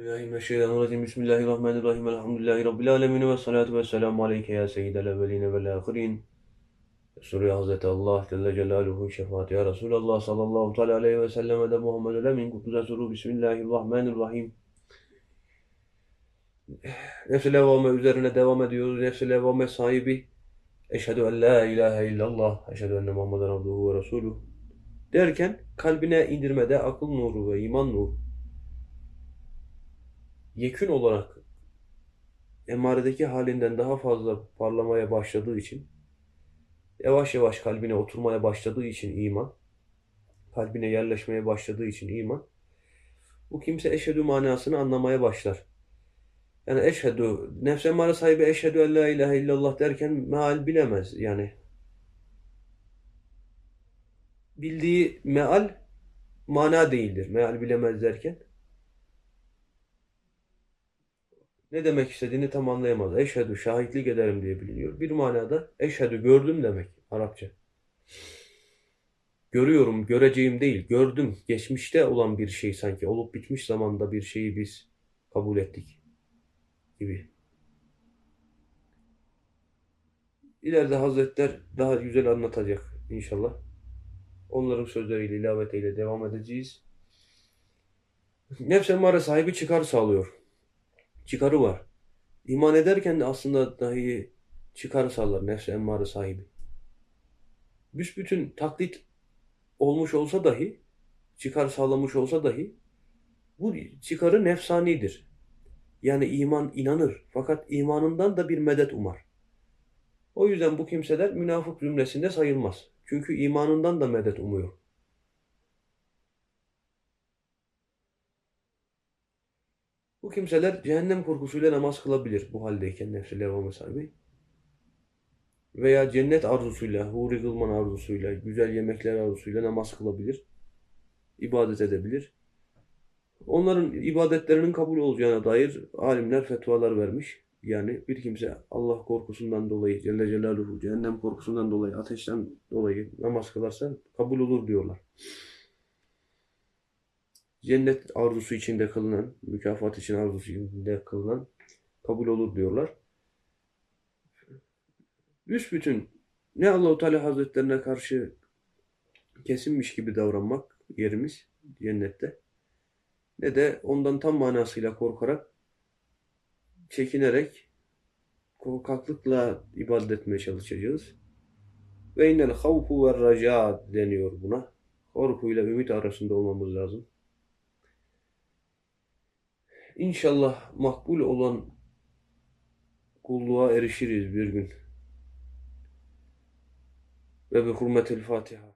Euzubillahimineşşeytanirracim. Bismillahirrahmanirrahim. Elhamdülillahi Rabbil alemin ve salatu ve selamu aleyke ya seyyidel evveline vel ahirin. Resulü Hazreti Allah Celle Celaluhu şefaat ya Resulallah sallallahu teala aleyhi ve sellem de Muhammedul Emin kutluza suru Bismillahirrahmanirrahim. Nefs-i levvame üzerine devam ediyoruz. Nefs-i levvame sahibi Eşhedü en la ilahe illallah. Eşhedü enne Muhammeden abduhu ve resuluhu. Derken kalbine indirmede akıl nuru ve iman nuru yekün olarak emaredeki halinden daha fazla parlamaya başladığı için yavaş yavaş kalbine oturmaya başladığı için iman kalbine yerleşmeye başladığı için iman bu kimse eşhedü manasını anlamaya başlar. Yani eşhedü, nefs emare sahibi eşhedü en la ilahe illallah derken meal bilemez yani. Bildiği meal mana değildir. Meal bilemez derken. Ne demek istediğini tam anlayamaz. Eşhedü şahitlik ederim diye biliniyor. Bir manada eşhedü gördüm demek Arapça. Görüyorum, göreceğim değil, gördüm. Geçmişte olan bir şey sanki. Olup bitmiş zamanda bir şeyi biz kabul ettik gibi. İleride Hazretler daha güzel anlatacak inşallah. Onların sözleriyle, ilavetiyle devam edeceğiz. Nefs emmare sahibi çıkar sağlıyor çıkarı var. İman ederken de aslında dahi çıkar sağlar nefs emmare sahibi. Büsbütün taklit olmuş olsa dahi, çıkar sağlamış olsa dahi bu çıkarı nefsanidir. Yani iman inanır fakat imanından da bir medet umar. O yüzden bu kimseler münafık cümlesinde sayılmaz. Çünkü imanından da medet umuyor. Bu kimseler cehennem korkusuyla namaz kılabilir bu haldeyken nefsi levvame sahibi. Veya cennet arzusuyla, huri kılman arzusuyla, güzel yemekler arzusuyla namaz kılabilir. ibadet edebilir. Onların ibadetlerinin kabul olacağına dair alimler fetvalar vermiş. Yani bir kimse Allah korkusundan dolayı, Celle Celaluhu, cehennem korkusundan dolayı, ateşten dolayı namaz kılarsa kabul olur diyorlar cennet arzusu içinde kılınan, mükafat için arzusu içinde kılınan kabul olur diyorlar. Büsbütün ne Allahu Teala Hazretlerine karşı kesinmiş gibi davranmak yerimiz cennette ne de ondan tam manasıyla korkarak çekinerek korkaklıkla ibadet etmeye çalışacağız. Ve innel havfu ve raca deniyor buna. Korkuyla ümit arasında olmamız lazım. İnşallah makbul olan kulluğa erişiriz bir gün. Ve bi hurmetil Fatiha.